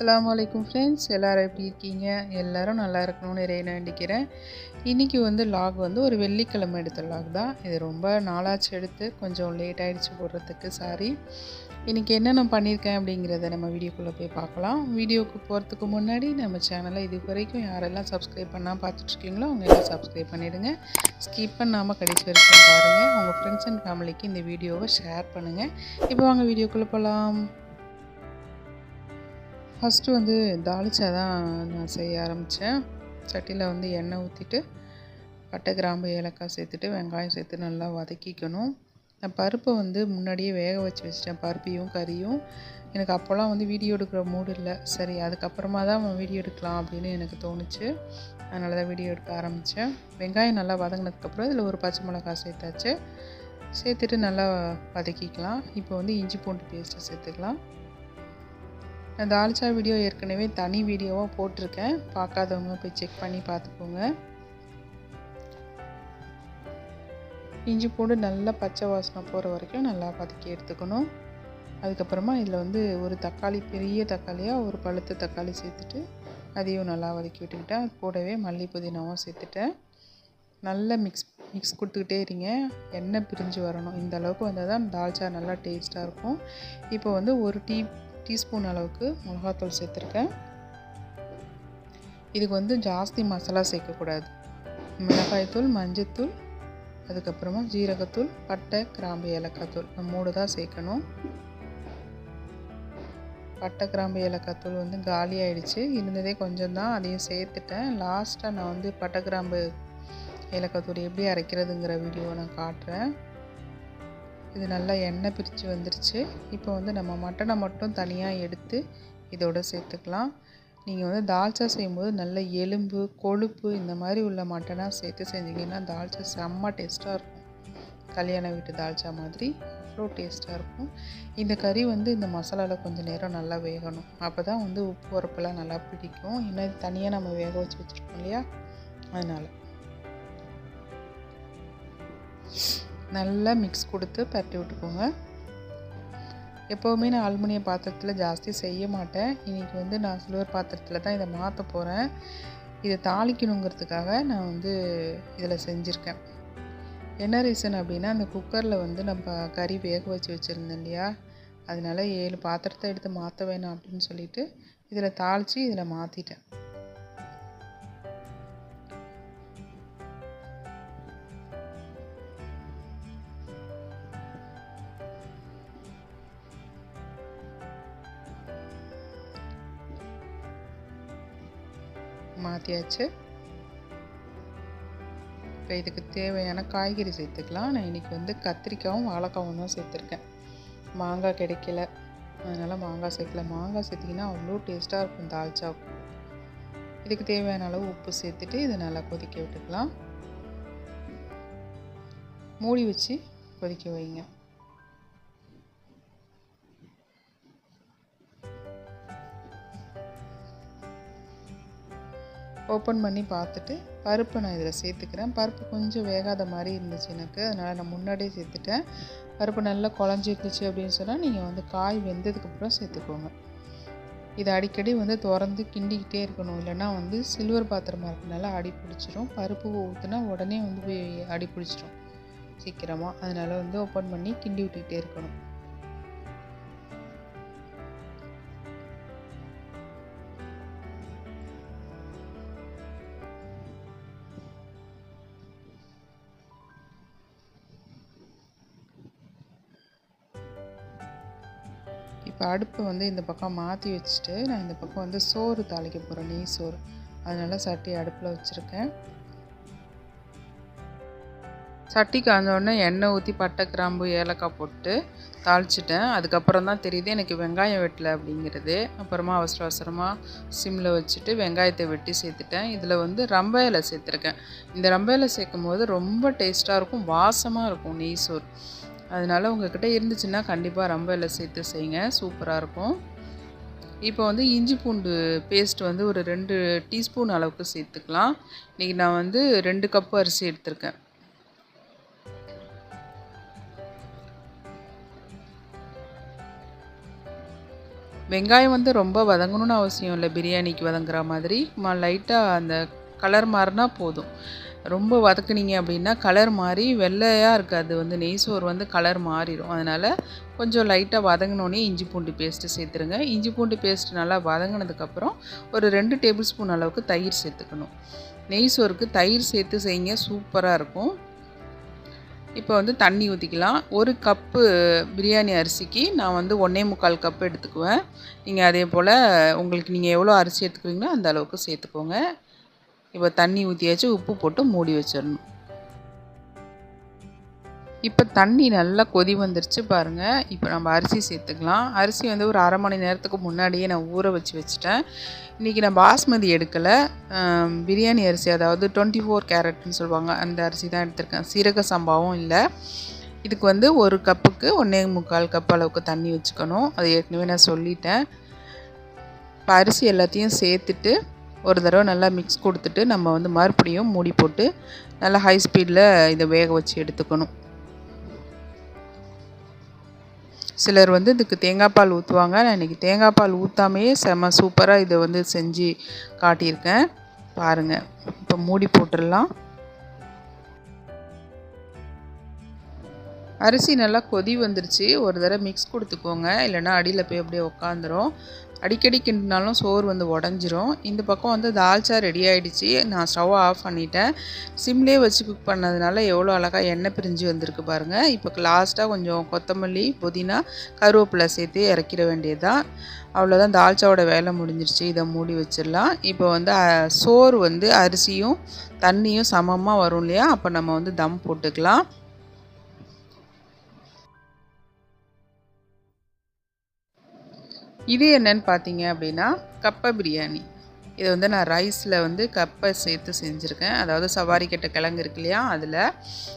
அஸ்லாம் வலைக்கும் ஃப்ரெண்ட்ஸ் எல்லோரும் எப்படி இருக்கீங்க? எல்லோரும் நல்லா இருக்கணும்னு நிறைய வேண்டிக்கிறேன் இன்றைக்கி வந்து லாக் வந்து ஒரு வெள்ளிக்கிழமை எடுத்த லாக் தான். இது ரொம்ப நாளாச்சு எடுத்து கொஞ்சம் லேட் ஆகிடுச்சு போடுறதுக்கு சாரி இன்றைக்கி என்னென்ன பண்ணியிருக்கேன் அப்படிங்கிறத நம்ம வீடியோக்குள்ளே போய் பார்க்கலாம். வீடியோக்கு போகிறதுக்கு முன்னாடி நம்ம சேனலை இது வரைக்கும் யாரெல்லாம் சப்ஸ்கிரைப் பண்ணால் பார்த்துட்ருக்கீங்களோ அவங்க எல்லாம் சப்ஸ்கிரைப் பண்ணிவிடுங்க ஸ்கிப் பண்ணாமல் கடைசி வரைக்கும் பாருங்கள் உங்கள் ஃப்ரெண்ட்ஸ் அண்ட் ஃபேமிலிக்கு இந்த வீடியோவை ஷேர் பண்ணுங்கள் இப்போ வாங்க வீடியோக்குள்ளே போகலாம் ஃபஸ்ட்டு வந்து தாளிச்சா தான் நான் செய்ய ஆரம்பித்தேன் சட்டியில் வந்து எண்ணெய் ஊற்றிட்டு பட்டை கிராம்பு ஏலக்காய் சேர்த்துட்டு வெங்காயம் சேர்த்து நல்லா வதக்கிக்கணும். நான் பருப்பை வந்து முன்னாடியே வேக வச்சு வச்சிட்டேன். பருப்பையும் கறியும். எனக்கு அப்போல்லாம் வந்து வீடியோ எடுக்கிற மூடு இல்லை. சரி அதுக்கப்புறமா தான் வீடியோ எடுக்கலாம் அப்படின்னு எனக்கு தோணுச்சு. அதனால தான் வீடியோ எடுக்க ஆரம்பித்தேன் வெங்காயம் நல்லா வதங்கினதுக்கப்புறம் இதில் ஒரு பச்சை மிளகாய் சேர்த்தாச்சு. சேர்த்துட்டு நல்லா வதக்கிக்கலாம். இப்போ வந்து இஞ்சி பூண்டு பேஸ்ட்டு சேர்த்துக்கலாம். நான் தால்ச்சா வீடியோ ஏற்கனவே தனி வீடியோவாக போட்டிருக்கேன். பார்க்காதவங்க போய் செக் பண்ணி பார்த்துக்கோங்க. இஞ்சி பூண்டு நல்லா பச்சை வாசனை போகிற வரைக்கும் நல்லா வதக்கி எடுத்துக்கணும். அதுக்கப்புறமா இதில் வந்து ஒரு தக்காளி பெரிய தக்காளியாக ஒரு பழுத்த தக்காளி சேர்த்துட்டு அதையும் நல்லா வதக்கி விட்டுக்கிட்டேன். கூடவே மல்லி புதினாவும் சேர்த்துட்டேன். நல்லா மிக்ஸ் மிக்ஸ் கொடுத்துக்கிட்டே இருங்க. எண்ணெய் பிரிஞ்சு வரணும். இந்த அளவுக்கு வந்தால் தான் தால்ச்சா நல்லா டேஸ்ட்டாக இருக்கும். இப்போ வந்து ஒரு டீ டீஸ்பூன் அளவுக்கு மிளகாத்தூள் சேர்த்துருக்கேன். இதுக்கு வந்து ஜாஸ்தி மசாலா சேர்க்கக்கூடாது. மிளகாய்த்தூள் மஞ்சத்தூள் அதுக்கப்புறமா ஜீரகத்தூள் பட்டை கிராம்பு ஏலக்காய்த்தூள் இந்த மூணு தான் சேர்க்கணும். பட்டை கிராம்பு ஏலக்காய்த்தூள் வந்து காலி ஆயிடுச்சு. இருந்ததே கொஞ்சம் தான் அதையும் சேர்த்துட்டேன். லாஸ்ட்டாக நான் வந்து பட்டை கிராம்பு ஏலக்காய்த்தூள் எப்படி அரைக்கிறதுங்கிற வீடியோ நான் காட்டுறேன். இது நல்லா எண்ணெய் பிரித்து வந்துருச்சு. இப்போ வந்து நம்ம மட்டனை மட்டும் தனியாக எடுத்து இதோட சேர்த்துக்கலாம். நீங்கள் வந்து தால்ச்சா செய்யும்போது நல்ல எலும்பு கொழுப்பு இந்த மாதிரி உள்ள மட்டனாக சேர்த்து செஞ்சிங்கன்னா தால்ச்சா செம்ம டேஸ்ட்டாக இருக்கும். கல்யாண வீட்டு தால்ச்சா மாதிரி அவ்வளோ டேஸ்ட்டாக இருக்கும். இந்த கறி வந்து இந்த மசாலாவில் கொஞ்சம் நேரம் நல்லா வேகணும். அப்போ தான் வந்து உப்பு உரப்பெல்லாம் நல்லா பிடிக்கும். ஏன்னா இது தனியாக நம்ம வேக வச்சு வச்சுருக்கோம் இல்லையா? அதனால். நல்லா மிக்ஸ் கொடுத்து பரட்டி விட்டுக்கோங்க. எப்போவுமே நான் அலுமினிய பாத்திரத்தில் ஜாஸ்தி செய்ய மாட்டேன். இன்றைக்கி வந்து நான் சில்வர் பாத்திரத்தில் தான் இதை மாற்ற போகிறேன் இதை தாளிக்கணுங்கிறதுக்காக நான் வந்து இதில் செஞ்சுருக்கேன். என்ன ரீசன் அப்படின்னா அந்த குக்கரில் வந்து நம்ம கறி வேக வச்சு வச்சுருந்தேன் இல்லையா? அதனால ஏழு பாத்திரத்தை எடுத்து மாற்ற வேணாம் அப்படின்னு சொல்லிட்டு இதில் தாளித்து இதில் மாற்றிட்டேன் வதக்கியாச்சு இப்போ இதுக்கு தேவையான காய்கறி சேர்த்துக்கலாம். நான் இன்றைக்கி வந்து கத்திரிக்காயும் வாழைக்காவும் தான் சேர்த்துருக்கேன். மாங்காய் கிடைக்கல. அதனால் மாங்காய் சேர்க்கல. மாங்காய் சேர்த்திங்கன்னா அவ்வளோ டேஸ்ட்டாக இருக்கும் தால்ச்சாவுக்கு இதுக்கு தேவையான அளவு உப்பு சேர்த்துட்டு இதை நல்லா கொதிக்க விட்டுக்கலாம். மூடி வச்சு கொதிக்க வைங்க ஓப்பன் பண்ணி பார்த்துட்டு பருப்பு நான் இதில் சேர்த்துக்கிறேன். பருப்பு கொஞ்சம் வேகாத மாதிரி இருந்துச்சு எனக்கு. அதனால் நான் முன்னாடியே சேர்த்துட்டேன். பருப்பு நல்லா குழஞ்சிருந்துச்சு அப்படின்னு சொன்னால் நீங்கள் வந்து காய் வெந்ததுக்கப்புறம் சேர்த்துக்கோங்க. இதை அடிக்கடி வந்து திறந்து கிண்டிக்கிட்டே இருக்கணும். இல்லைன்னா வந்து சில்வர் பாத்திரமாக இருக்கனால அடி பிடிச்சிரும். பருப்பு ஊற்றுனா உடனே வந்து போய் அடி பிடிச்சிரும் சீக்கிரமாக அதனால் வந்து ஓப்பன் பண்ணி கிண்டி விட்டுக்கிட்டே இருக்கணும். இப்போ அடுப்பு வந்து இந்த பக்கம் மாற்றி வச்சுட்டு நான் இந்த பக்கம் வந்து சோறு தாளிக்க போகிறேன் நெய் சோறு. அதனால் சட்டி அடுப்பில் வச்சுருக்கேன். சட்டி காஞ்சோடனே எண்ணெய் ஊற்றி பட்டை கிராம்பு ஏலக்காய் போட்டு தாளிச்சிட்டேன். அதுக்கப்புறம் தான் தெரியுது எனக்கு வெங்காயம் வெட்டலை அப்படிங்கிறது. அப்புறமா அவசர அவசரமாக சிம்மில் வச்சுட்டு வெங்காயத்தை வெட்டி சேர்த்துட்டேன். இதில் வந்து ரம்ப இலை சேர்த்துருக்கேன். இந்த ரம்ப இலை சேர்க்கும் போது ரொம்ப டேஸ்ட்டாக இருக்கும் வாசமாக இருக்கும் நெய் சோறு. அதனால் உங்கள்கிட்ட இருந்துச்சுன்னா கண்டிப்பாக ரொம்ப இல்லை சேர்த்து செய்யுங்க. சூப்பராக இருக்கும். இப்போ வந்து இஞ்சி பூண்டு பேஸ்ட் வந்து ஒரு ரெண்டு டீஸ்பூன் அளவுக்கு சேர்த்துக்கலாம். இன்றைக்கி நான் வந்து ரெண்டு கப்பு அரிசி எடுத்திருக்கேன். வெங்காயம் வந்து ரொம்ப வதங்கணும்னு அவசியம் இல்லை. பிரியாணிக்கு வதங்குற மாதிரி. லைட்டாக அந்த கலர் மாறினா போதும். ரொம்ப வதக்குனீங்க அப்படின்னா கலர் மாறி வெள்ளையாக இருக்காது. வந்து நெய் சோறு வந்து கலர் மாறிடும் அதனால் கொஞ்சம் லைட்டாக வதங்கினோடனே இஞ்சி பூண்டு பேஸ்ட்டு சேர்த்துருங்க. இஞ்சி பூண்டு பேஸ்ட் நல்லா வதங்கினதுக்கப்புறம் ஒரு ரெண்டு டேபிள் ஸ்பூன் அளவுக்கு தயிர் சேர்த்துக்கணும். நெய் சோறுக்கு தயிர் சேர்த்து செய்யுங்க சூப்பராக இருக்கும். இப்போ வந்து தண்ணி ஊற்றிக்கலாம் ஒரு கப்பு பிரியாணி அரிசிக்கு நான் வந்து ஒன்றே முக்கால் கப்பு எடுத்துக்குவேன். நீங்கள் அதே போல் உங்களுக்கு நீங்கள் எவ்வளோ அரிசி எடுத்துக்கிறீங்களோ அந்த அளவுக்கு சேர்த்துக்கோங்க. இப்போ தண்ணி ஊற்றியாச்சு உப்பு போட்டு மூடி வச்சிடணும். இப்போ தண்ணி நல்லா கொதி வந்துருச்சு பாருங்கள் இப்போ நம்ம அரிசி சேர்த்துக்கலாம். அரிசி வந்து ஒரு அரை மணி நேரத்துக்கு முன்னாடியே நான் ஊற வச்சு வச்சுட்டேன். இன்றைக்கி நான் பாஸ்மதி எடுக்கலை. பிரியாணி அரிசி அதாவது டுவெண்ட்டி ஃபோர் கேரட்னு சொல்லுவாங்க அந்த அரிசி தான் எடுத்திருக்கேன். சீரக சம்பாவும் இல்லை. இதுக்கு வந்து ஒரு கப்புக்கு ஒன்றே முக்கால் கப் அளவுக்கு தண்ணி வச்சுக்கணும். அது ஏற்கனவே நான் சொல்லிட்டேன். இப்போ அரிசி எல்லாத்தையும் சேர்த்துட்டு ஒரு தடவை நல்லா மிக்ஸ் கொடுத்துட்டு நம்ம வந்து மறுபடியும் மூடி போட்டு நல்லா ஹை ஸ்பீடில் இதை வேக வச்சு எடுத்துக்கணும். சிலர் வந்து இதுக்கு தேங்காய் பால் ஊற்றுவாங்க நான் இன்றைக்கி தேங்காய் பால் ஊற்றாமையே செம்ம சூப்பராக இதை வந்து செஞ்சு காட்டியிருக்கேன். பாருங்கள் இப்போ மூடி போட்டுடலாம். அரிசி நல்லா கொதி வந்துருச்சு. ஒரு தடவை மிக்ஸ் கொடுத்துக்கோங்க. இல்லைன்னா அடியில் போய் அப்படியே உக்காந்துரும். அடிக்கடி கிண்டினாலும் சோறு வந்து உடஞ்சிரும். இந்த பக்கம் வந்து தால்ச்சா ரெடி ஆகிடுச்சி நான் ஸ்டவ் ஆஃப் பண்ணிட்டேன். சிம்லேயே வச்சு குக் பண்ணதுனால எவ்வளோ அழகாக எண்ணெய் பிரிஞ்சு வந்திருக்கு பாருங்கள் இப்போ லாஸ்ட்டாக கொஞ்சம் கொத்தமல்லி புதினா கருவேப்பிலை சேர்த்து இறக்கிட வேண்டியது தான் அவ்வளோதான் தால்ச்சாவோட வேலை முடிஞ்சிருச்சு. இதை மூடி வச்சிடலாம். இப்போ வந்து சோறு வந்து அரிசியும் தண்ணியும் சமமாக வரும் இல்லையா? அப்போ நம்ம வந்து தம் போட்டுக்கலாம். இது என்னன்னு பார்த்தீங்க அப்படின்னா கப்பை பிரியாணி. இது வந்து நான் ரைஸில் வந்து கப்பை சேர்த்து செஞ்சுருக்கேன். அதாவது சவாரி கட்ட கிழங்கு இருக்கு இல்லையா அதில்.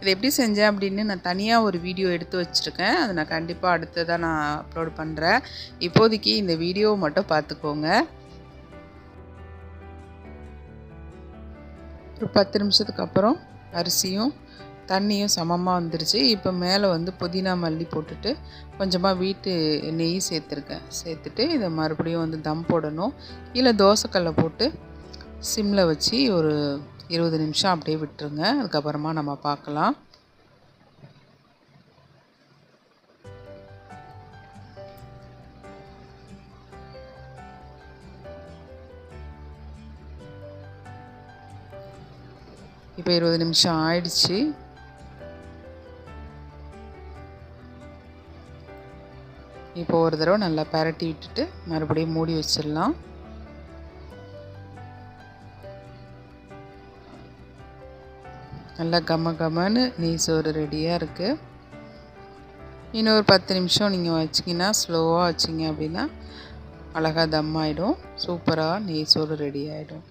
இது எப்படி செஞ்சேன் அப்படின்னு நான் தனியாக ஒரு வீடியோ எடுத்து வச்சுருக்கேன். அதை நான் கண்டிப்பாக அடுத்ததாக நான் அப்லோட் பண்ணுறேன் இப்போதைக்கு இந்த வீடியோவை மட்டும் பார்த்துக்கோங்க. ஒரு பத்து நிமிஷத்துக்கு அப்புறம் அரிசியும் தண்ணியும் சமமாக வந்துருச்சு. இப்போ மேலே வந்து புதினா மல்லி போட்டுட்டு கொஞ்சமாக வீட்டு நெய் சேர்த்துருக்கேன். சேர்த்துட்டு இதை மறுபடியும் வந்து தம் போடணும். இல்லை தோசைக்கல்லை போட்டு சிம்மில் வச்சு ஒரு இருபது நிமிஷம் அப்படியே விட்டுருங்க. அதுக்கப்புறமா நம்ம பார்க்கலாம். இப்போ இருபது நிமிஷம் ஆயிடுச்சு. இப்போ ஒரு தடவை நல்லா பரட்டி விட்டுட்டு மறுபடியும் மூடி வச்சிடலாம். நல்லா கம கமன்னு நீ சோறு ரெடியாக இருக்குது இன்னொரு பத்து நிமிஷம் நீங்கள் வச்சிங்கன்னா ஸ்லோவாக வச்சிங்க அப்படின்னா அழகாக தம் ஆகிடும் சூப்பராக நெய் சோறு ரெடி ஆகிடும்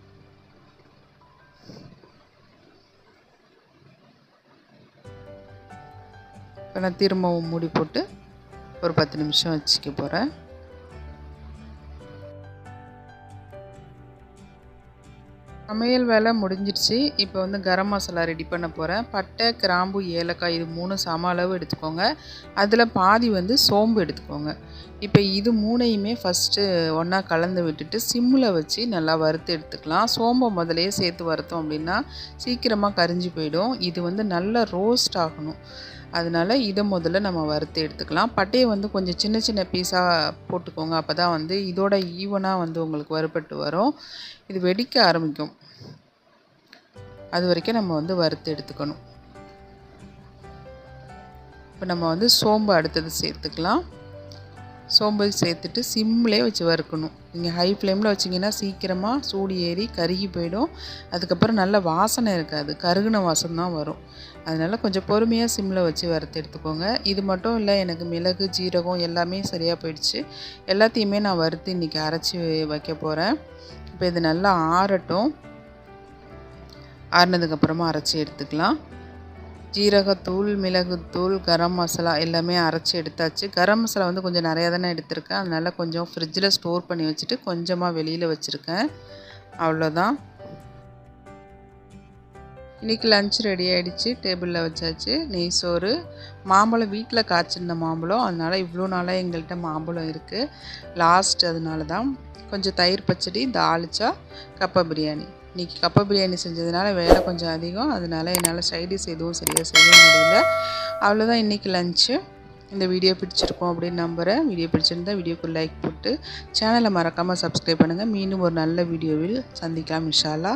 இப்போ நான் திரும்பவும் மூடி போட்டு ஒரு பத்து நிமிஷம் வச்சுக்க போகிறேன் சமையல் வேலை முடிஞ்சிடுச்சு இப்போ வந்து கரம் மசாலா ரெடி பண்ண போகிறேன் பட்டை கிராம்பு ஏலக்காய் இது மூணு சம அளவு எடுத்துக்கோங்க. அதில் பாதி வந்து சோம்பு எடுத்துக்கோங்க. இப்போ இது மூணையுமே ஃபஸ்ட்டு ஒன்றா கலந்து விட்டுட்டு சிம்மில் வச்சு நல்லா வறுத்து எடுத்துக்கலாம். சோம்பை முதலையே சேர்த்து வறுத்தோம் அப்படின்னா சீக்கிரமாக கரிஞ்சு போயிடும். இது வந்து நல்லா ரோஸ்ட் ஆகணும். அதனால் இதை முதல்ல நம்ம வறுத்து எடுத்துக்கலாம். பட்டையை வந்து கொஞ்சம் சின்ன சின்ன பீஸாக போட்டுக்கோங்க. அப்போ தான் வந்து இதோட ஈவனாக வந்து உங்களுக்கு வறுபட்டு வரும். இது வெடிக்க ஆரம்பிக்கும். அது வரைக்கும் நம்ம வந்து வறுத்து எடுத்துக்கணும். இப்போ நம்ம வந்து சோம்பு அடுத்தது சேர்த்துக்கலாம். சோம்பு சேர்த்துட்டு சிம்லேயே வச்சு வறுக்கணும். நீங்கள் ஹை ஃப்ளேமில் வச்சிங்கன்னா சீக்கிரமாக சூடு ஏறி கருகி போயிடும். அதுக்கப்புறம் நல்ல வாசனை இருக்காது. கருகுன வாசம் தான் வரும். அதனால் கொஞ்சம் பொறுமையாக சிம்மில் வச்சு வறுத்து எடுத்துக்கோங்க. இது மட்டும் இல்லை எனக்கு மிளகு ஜீரகம் எல்லாமே சரியாக போயிடுச்சு. எல்லாத்தையுமே நான் வறுத்து இன்றைக்கி அரைச்சி வைக்க போகிறேன் இப்போ இது நல்லா ஆறட்டும். ஆறினதுக்கப்புறமா அரைச்சி எடுத்துக்கலாம். ஜீரகத்தூள் மிளகுத்தூள் கரம் மசாலா எல்லாமே அரைச்சி எடுத்தாச்சு. கரம் மசாலா வந்து கொஞ்சம் நிறையா தானே எடுத்திருக்கேன். அதனால் கொஞ்சம் ஃப்ரிட்ஜில் ஸ்டோர் பண்ணி வச்சுட்டு கொஞ்சமாக வெளியில் வச்சுருக்கேன். அவ்வளோதான். இன்றைக்கி லஞ்ச் ரெடி ஆகிடுச்சு டேபிளில் வச்சாச்சு. நெய் சோறு. மாம்பழம் வீட்டில் காய்ச்சிருந்த மாம்பழம். அதனால் இவ்வளோ நாளாக எங்கள்கிட்ட மாம்பழம் இருக்குது லாஸ்ட் அதனால தான் கொஞ்சம் தயிர் பச்சடி தாளிச்சா கப்பை பிரியாணி. இன்றைக்கி கப்ப பிரியாணி செஞ்சதுனால வேலை கொஞ்சம் அதிகம். அதனால் என்னால் சைடிஸ் எதுவும் சரியாக செய்ய முடியல. அவ்வளோதான் இன்றைக்கி லஞ்சு இந்த வீடியோ பிடிச்சிருக்கோம் அப்படின்னு நம்புகிறேன் வீடியோ பிடிச்சிருந்தால் வீடியோக்கு லைக் போட்டு சேனலை மறக்காமல் சப்ஸ்கிரைப் பண்ணுங்கள் மீண்டும் ஒரு நல்ல வீடியோவில் சந்திக்கலாம் இன்ஷால்லா